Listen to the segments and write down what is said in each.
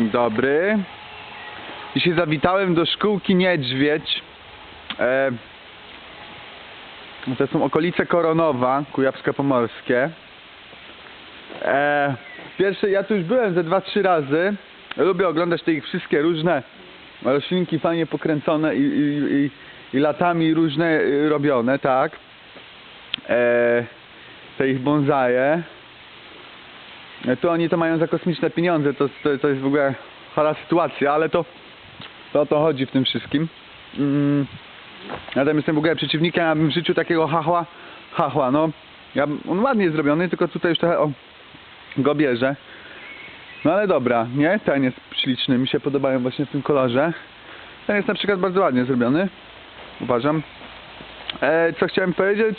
Dzień dobry. Dzisiaj zawitałem do szkółki Niedźwiedź. E, to są okolice Koronowa, Kujawsko-Pomorskie. E, pierwsze, ja tu już byłem ze dwa, trzy razy. Lubię oglądać te ich wszystkie różne roślinki fajnie pokręcone i, i, i, i latami różne y, robione, tak. E, te ich bonsaje. Tu oni to mają za kosmiczne pieniądze, to, to, to jest w ogóle chora sytuacja, ale to, to o to chodzi w tym wszystkim. Mm. Ja tam jestem w ogóle przeciwnikiem, abym w życiu takiego hachła, hachła, no. Ja, on ładnie jest zrobiony, tylko tutaj już trochę o, go bierze. No ale dobra, nie? Ten jest śliczny, mi się podobają właśnie w tym kolorze. Ten jest na przykład bardzo ładnie zrobiony, uważam. E, co chciałem powiedzieć?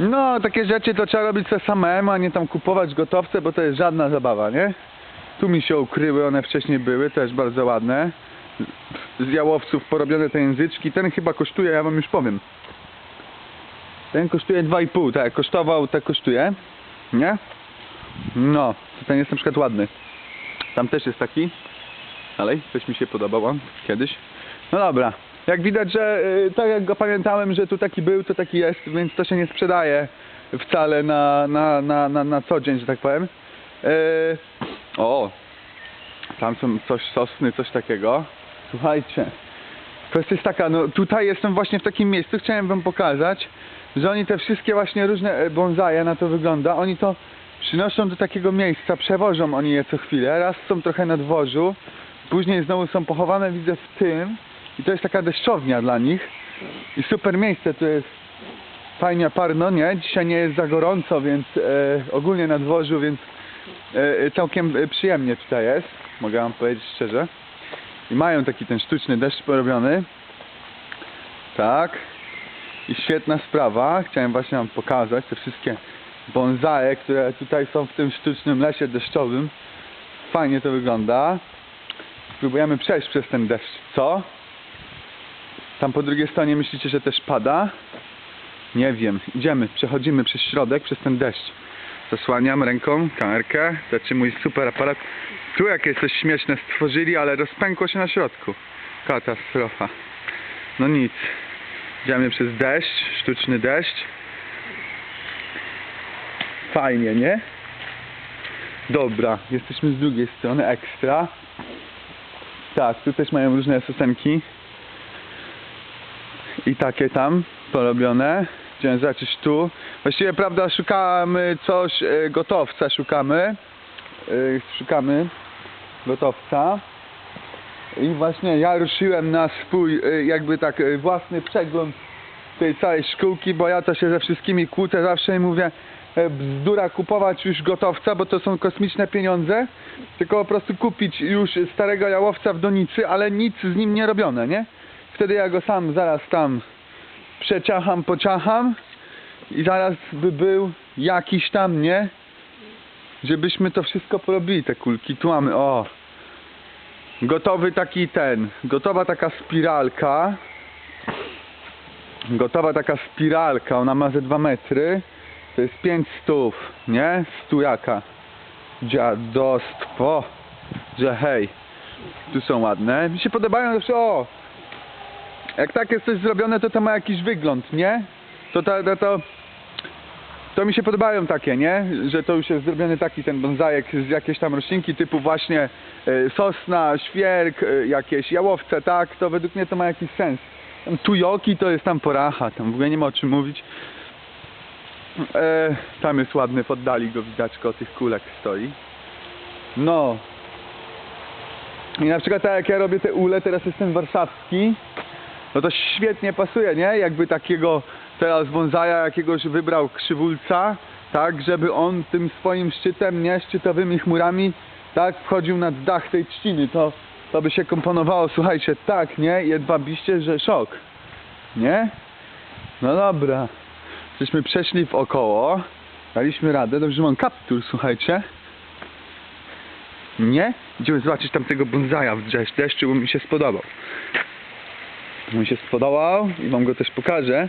No, takie rzeczy to trzeba robić sobie samemu, a nie tam kupować gotowce, bo to jest żadna zabawa, nie? Tu mi się ukryły, one wcześniej były, też bardzo ładne. Z jałowców porobione te języczki. Ten chyba kosztuje, ja wam już powiem. Ten kosztuje 2,5, tak, kosztował, tak kosztuje. Nie? No, ten jest na przykład ładny. Tam też jest taki. Dalej, coś mi się podobał kiedyś. No dobra. Jak widać, że y, tak jak go pamiętałem, że tu taki był, to taki jest, więc to się nie sprzedaje wcale na, na, na, na, na co dzień, że tak powiem. Yy, o, tam są coś sosny, coś takiego. Słuchajcie, kwestia jest taka, no tutaj jestem właśnie w takim miejscu, chciałem wam pokazać, że oni te wszystkie właśnie różne e, bonsaje, na to wygląda, oni to przynoszą do takiego miejsca, przewożą oni je co chwilę, raz są trochę na dworzu, później znowu są pochowane, widzę w tym i to jest taka deszczownia dla nich i super miejsce, tu jest fajnie parno, nie? Dzisiaj nie jest za gorąco, więc e, ogólnie na dworzu, więc e, całkiem e, przyjemnie tutaj jest, mogę wam powiedzieć szczerze. I mają taki ten sztuczny deszcz porobiony. Tak. I świetna sprawa. Chciałem właśnie wam pokazać te wszystkie bonsaje, które tutaj są w tym sztucznym lesie deszczowym. Fajnie to wygląda. Spróbujemy przejść przez ten deszcz. Co? Tam po drugiej stronie myślicie, że też pada? Nie wiem. Idziemy, przechodzimy przez środek, przez ten deszcz. Zasłaniam ręką kamerkę, znaczy mój super aparat. Tu jakieś coś śmieszne stworzyli, ale rozpękło się na środku. Katastrofa. No nic. Idziemy przez deszcz, sztuczny deszcz. Fajnie, nie? Dobra, jesteśmy z drugiej strony, ekstra. Tak, tu też mają różne sosenki. I takie tam porobione. Chciałem zobaczyć tu. Właściwie, prawda, szukamy coś, e, gotowca szukamy. E, Szukamy gotowca. I właśnie ja ruszyłem na swój, e, jakby tak, własny przegląd tej całej szkółki, bo ja to się ze wszystkimi kłócę zawsze mówię bzdura kupować już gotowca, bo to są kosmiczne pieniądze, tylko po prostu kupić już starego jałowca w donicy, ale nic z nim nie robione, nie? Wtedy ja go sam zaraz tam przeciacham, pociacham i zaraz by był jakiś tam, nie? Żebyśmy to wszystko porobili, te kulki. Tu mamy, o! Gotowy taki ten, gotowa taka spiralka. Gotowa taka spiralka, ona ma ze 2 metry. To jest 5 stów, nie? Stujaka. Dziadostwo. Że hej. Tu są ładne. Mi się podobają zawsze, o! Jak tak jest coś zrobione, to to ma jakiś wygląd, nie? To to, to, to, to mi się podobają takie, nie? Że to już jest zrobiony taki ten bonzajek z jakiejś tam roślinki typu właśnie e, sosna, świerk, e, jakieś jałowce, tak? To według mnie to ma jakiś sens. Tam tujoki to jest tam poracha, tam w ogóle nie ma o czym mówić. E, tam jest ładny, w oddali go widać, koło tych kulek stoi. No. I na przykład tak jak ja robię te ule, teraz jestem warszawski, no to świetnie pasuje, nie? Jakby takiego teraz bonsaja jakiegoś wybrał krzywulca, tak, żeby on tym swoim szczytem, nie, szczytowymi chmurami, tak, wchodził nad dach tej trzciny, to, to by się komponowało, słuchajcie, tak, nie, jedwabiście, że szok, nie? No dobra, żeśmy przeszli w około, daliśmy radę, dobrze mam kaptur, słuchajcie, nie? Idziemy zobaczyć tamtego bonsaja w dreszcz- deszczu, bo mi się spodobał. Mi się spodobał i wam go też pokażę.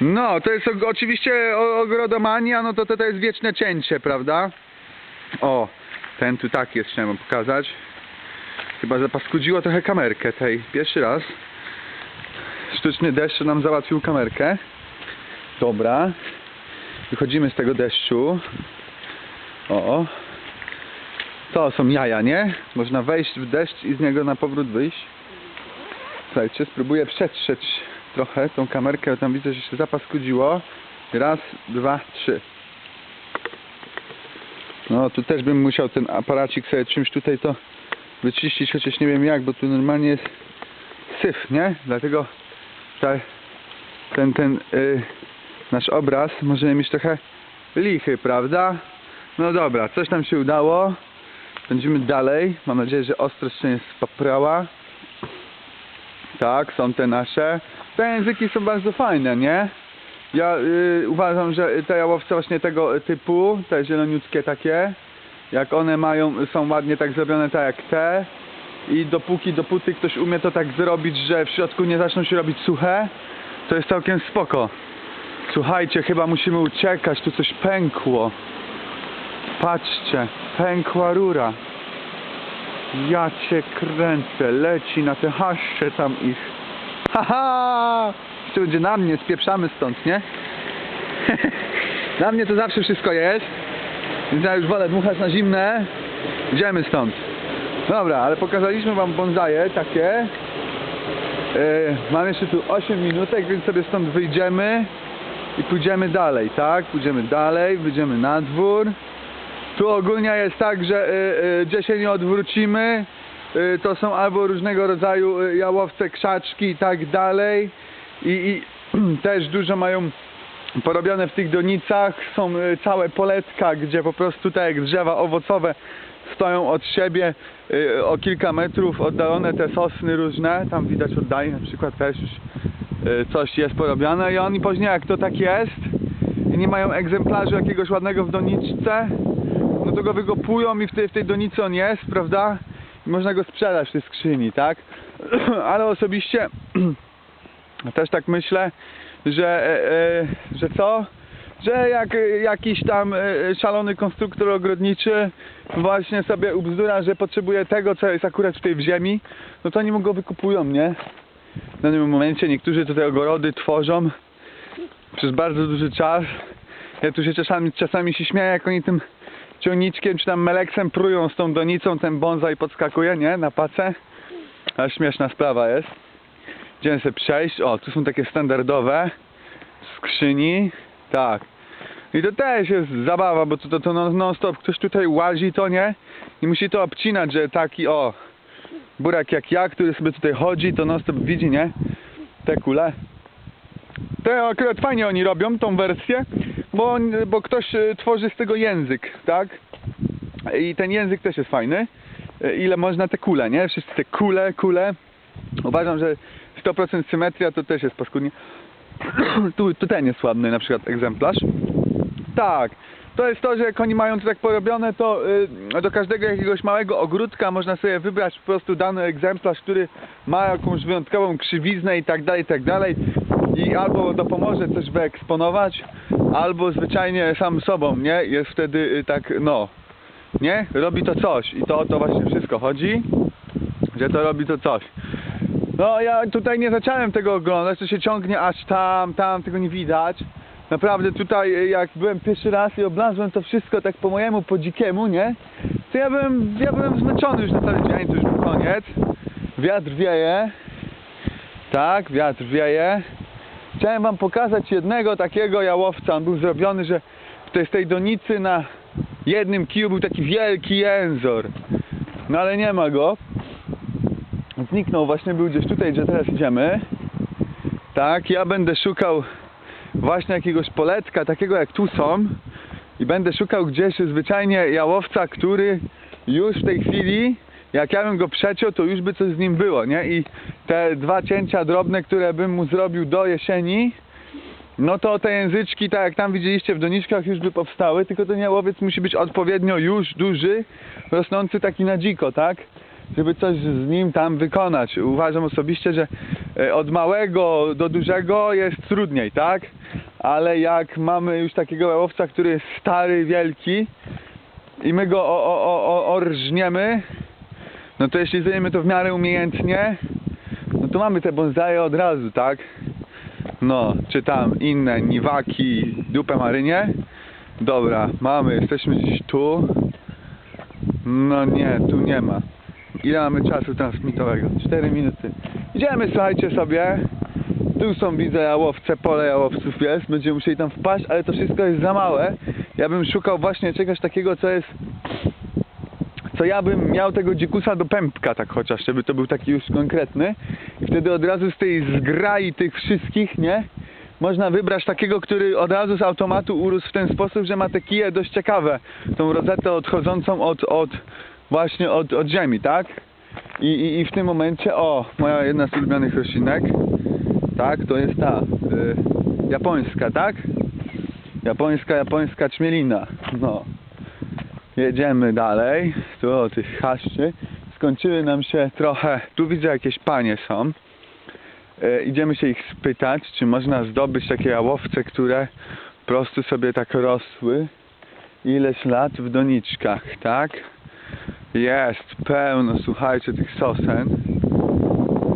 No, to jest oczywiście ogrodomania, no to, to jest wieczne cięcie, prawda? O, Ten tu tak jest, chciałem pokazać. Chyba zapaskudziło trochę kamerkę tej. Pierwszy raz. Sztuczny deszcz nam załatwił kamerkę. Dobra. Wychodzimy z tego deszczu. O. To są jaja, nie? Można wejść w deszcz i z niego na powrót wyjść. Słuchajcie, spróbuję przetrzeć trochę tą kamerkę, tam widzę, że się zapaskudziło. Raz, dwa, trzy. No, tu też bym musiał ten aparacik sobie czymś tutaj to wyczyścić, chociaż nie wiem jak, bo tu normalnie jest syf, nie? Dlatego ta, ten, ten y, nasz obraz może mieć trochę lichy, prawda? No dobra, coś nam się udało. Będziemy dalej. Mam nadzieję, że ostrość się nie spaprała. Tak, są te nasze. Te języki są bardzo fajne, nie? Ja y, uważam, że te jałowce właśnie tego typu, te zieloniutkie takie, jak one mają, są ładnie tak zrobione tak jak te i dopóki, dopóty ktoś umie to tak zrobić, że w środku nie zaczną się robić suche, to jest całkiem spoko. Słuchajcie, chyba musimy uciekać, tu coś pękło. Patrzcie, pękła rura. Ja cię kręcę, leci na te haszcze tam ich. Haha! Jeszcze będzie na mnie, spieprzamy stąd, nie? na mnie to zawsze wszystko jest. Więc ja już wolę dmuchać na zimne. Idziemy stąd. Dobra, ale pokazaliśmy wam bonsaje takie. Yy, mam jeszcze tu 8 minutek, więc sobie stąd wyjdziemy i pójdziemy dalej, tak? Pójdziemy dalej, wyjdziemy na dwór. Tu ogólnie jest tak, że y, y, gdzie się nie odwrócimy, y, to są albo różnego rodzaju jałowce, krzaczki i tak dalej. I, i też dużo mają porobione w tych donicach. Są całe poletka, gdzie po prostu tak jak drzewa owocowe stoją od siebie o kilka metrów oddalone te sosny różne. Tam widać oddaje na przykład też już coś jest porobione i oni później jak to tak jest i nie mają egzemplarzu jakiegoś ładnego w doniczce, no to go wygopują i w tej, w tej donicy on jest, prawda? I można go sprzedać w tej skrzyni, tak? Ale osobiście też tak myślę, że, e, e, że co? Że jak jakiś tam e, szalony konstruktor ogrodniczy właśnie sobie ubzdura, że potrzebuje tego, co jest akurat w ziemi, no to oni mu go wykupują, nie? W danym momencie niektórzy tutaj ogorody tworzą przez bardzo duży czas. Ja tu się czasami, czasami się śmieję, jak oni tym ciągniczkiem czy tam meleksem prują z tą donicą, ten bonsai podskakuje, nie? Na pacę. Śmieszna sprawa jest. Idziemy sobie przejść. O, tu są takie standardowe skrzyni. Tak. I to też jest zabawa, bo to, to, to non- non-stop ktoś tutaj łazi, to nie? I musi to obcinać, że taki o burak jak ja, który sobie tutaj chodzi, to non-stop widzi, nie? Te kule. Te akurat fajnie oni robią tą wersję, bo, bo ktoś e, tworzy z tego język, tak? I ten język też jest fajny. E, Ile można te kule, nie? Wszyscy te kule, kule. Uważam, że 100% symetria to też jest paskudnie. tu, tu ten jest ładny na przykład egzemplarz. Tak. To jest to, że jak oni mają to tak porobione, to y, do każdego jakiegoś małego ogródka można sobie wybrać po prostu dany egzemplarz, który ma jakąś wyjątkową krzywiznę i tak dalej, i tak dalej. I albo dopomoże coś wyeksponować, albo zwyczajnie sam sobą, nie? Jest wtedy y, tak, no, nie? Robi to coś i to o to właśnie wszystko chodzi, że to robi to coś. No ja tutaj nie zacząłem tego oglądać, to się ciągnie aż tam, tam, tego nie widać. Naprawdę tutaj y, jak byłem pierwszy raz i oblazłem to wszystko tak po mojemu, po dzikiemu, nie? To ja byłem, ja byłem zmęczony już na cały dzień, to już był koniec. Wiatr wieje. Tak, wiatr wieje. Chciałem wam pokazać jednego takiego jałowca. On był zrobiony, że tej, z tej donicy na jednym kiju był taki wielki jęzor. No ale nie ma go. Zniknął właśnie, był gdzieś tutaj, gdzie teraz idziemy. Tak, ja będę szukał właśnie jakiegoś poletka, takiego jak tu są. I będę szukał gdzieś zwyczajnie jałowca, który już w tej chwili, jak ja bym go przeciął, to już by coś z nim było, nie? I te dwa cięcia drobne, które bym mu zrobił do jesieni, no to te języczki, tak jak tam widzieliście w doniczkach, już by powstały, tylko ten jałowiec musi być odpowiednio już duży, rosnący taki na dziko, tak? Żeby coś z nim tam wykonać. Uważam osobiście, że e, od małego do dużego jest trudniej, tak? Ale jak mamy już takiego jałowca, który jest stary, wielki, i my go orżniemy, no to jeśli zrobimy to w miarę umiejętnie, no to mamy te bonsaje od razu, tak? No, czy tam inne niwaki, dupę marynie. Dobra, mamy, jesteśmy gdzieś tu. No nie, tu nie ma. Ile mamy czasu transmitowego? 4 minuty. Idziemy, słuchajcie sobie. Tu są, widzę, jałowce, pole jałowców jest. Będziemy musieli tam wpaść, ale to wszystko jest za małe. Ja bym szukał właśnie czegoś takiego, co jest... Co ja bym miał tego dzikusa do pępka, tak chociaż, żeby to był taki już konkretny. I wtedy od razu z tej zgrai tych wszystkich, nie? Można wybrać takiego, który od razu z automatu urósł w ten sposób, że ma te kije dość ciekawe. Tą rozetę odchodzącą od, od właśnie od, od ziemi, tak? I, i, I w tym momencie, o, moja jedna z ulubionych roślinek, tak, to jest ta y, japońska, tak? Japońska, japońska ćmielina. No. Jedziemy dalej. Tu o tych haszczy. Skończyły nam się trochę. Tu widzę jakieś panie są. E, idziemy się ich spytać, czy można zdobyć takie jałowce, które po prostu sobie tak rosły ileś lat w doniczkach, tak? Jest pełno, słuchajcie, tych sosen.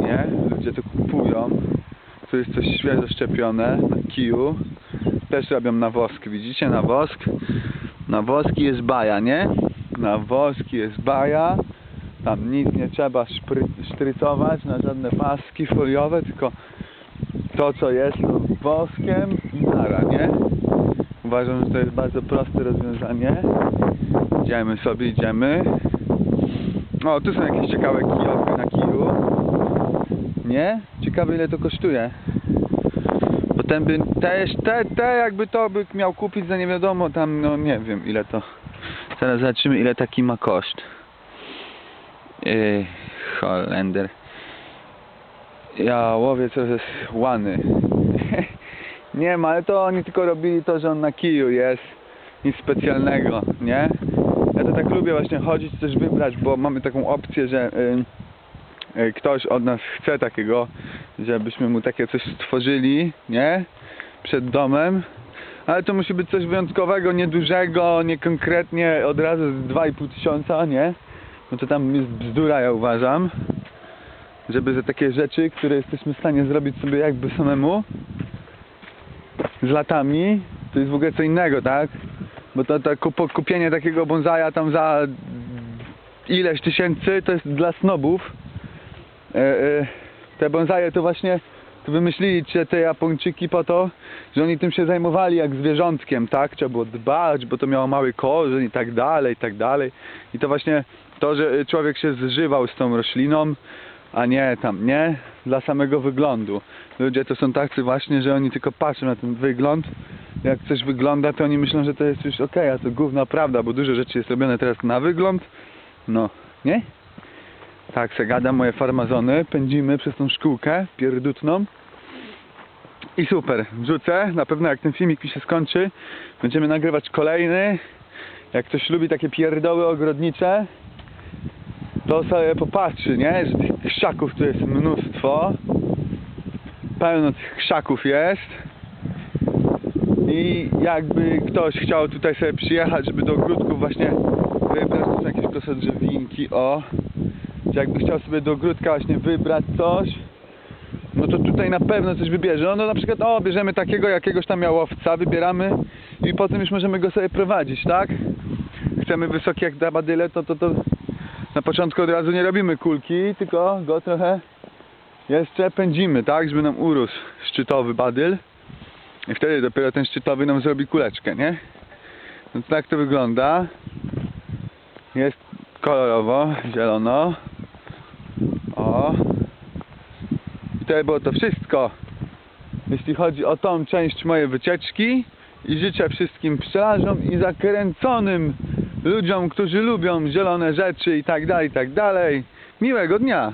Nie? Ludzie to kupują. Tu jest coś świeżo szczepione na kiju. Też robią na wosk, widzicie? Na wosk. Na woski jest baja, nie? Na woski jest baja. Tam nic nie trzeba szpry, sztrycować na żadne paski foliowe, tylko to co jest to woskiem i nara, nie? Uważam, że to jest bardzo proste rozwiązanie. Idziemy sobie, idziemy. O, tu są jakieś ciekawe kijowki na kiju. Nie? Ciekawe ile to kosztuje. Potem by też, te, te jakby to by miał kupić za nie wiadomo tam, no nie wiem ile to. Zaraz zobaczymy ile taki ma koszt. Yy, Holender. Ja łowię co jest łany. nie ma, ale to oni tylko robili to, że on na kiju jest. Nic specjalnego, nie? Ja to tak lubię właśnie chodzić, coś wybrać, bo mamy taką opcję, że y, y, ktoś od nas chce takiego, żebyśmy mu takie coś stworzyli, nie? Przed domem. Ale to musi być coś wyjątkowego, niedużego, nie konkretnie od razu z 2,5 tysiąca, nie? No to tam jest bzdura, ja uważam. Żeby za takie rzeczy, które jesteśmy w stanie zrobić sobie jakby samemu z latami, to jest w ogóle co innego, tak? Bo to, to kup, kupienie takiego bonsaja tam za ileś tysięcy to jest dla snobów. E, e, te bonsaje to właśnie to wymyślili ci te Japończyki po to, że oni tym się zajmowali jak zwierzątkiem, tak? Trzeba było dbać, bo to miało mały korzeń i tak dalej, i tak dalej. I to właśnie to, że człowiek się zżywał z tą rośliną, a nie tam, nie? Dla samego wyglądu. Ludzie to są tacy właśnie, że oni tylko patrzą na ten wygląd. Jak coś wygląda, to oni myślą, że to jest już okej, a to gówna prawda, bo dużo rzeczy jest robione teraz na wygląd. No, nie? Tak se gada moje farmazony, pędzimy przez tą szkółkę pierdutną. I super, wrzucę, na pewno jak ten filmik mi się skończy, będziemy nagrywać kolejny. Jak ktoś lubi takie pierdoły ogrodnicze, to sobie popatrzy, nie? Że tych krzaków tu jest mnóstwo. Pełno tych krzaków jest. I jakby ktoś chciał tutaj sobie przyjechać, żeby do ogródków właśnie wybrać, jakieś proste drzewinki, o. Jakby chciał sobie do ogródka właśnie wybrać coś, no to tutaj na pewno coś wybierze. No, no na przykład, o, bierzemy takiego jakiegoś tam jałowca, wybieramy i potem już możemy go sobie prowadzić, tak? Chcemy wysoki jak dabadyle, to, to, to na początku od razu nie robimy kulki, tylko go trochę jeszcze pędzimy, tak? Żeby nam urósł szczytowy badyl. I wtedy dopiero ten szczytowy nam zrobi kuleczkę, nie? No to tak to wygląda. Jest kolorowo, zielono. I to było to wszystko. Jeśli chodzi o tą część mojej wycieczki. I życzę wszystkim pszczelarzom i zakręconym ludziom, którzy lubią zielone rzeczy i tak dalej, i tak dalej. Miłego dnia!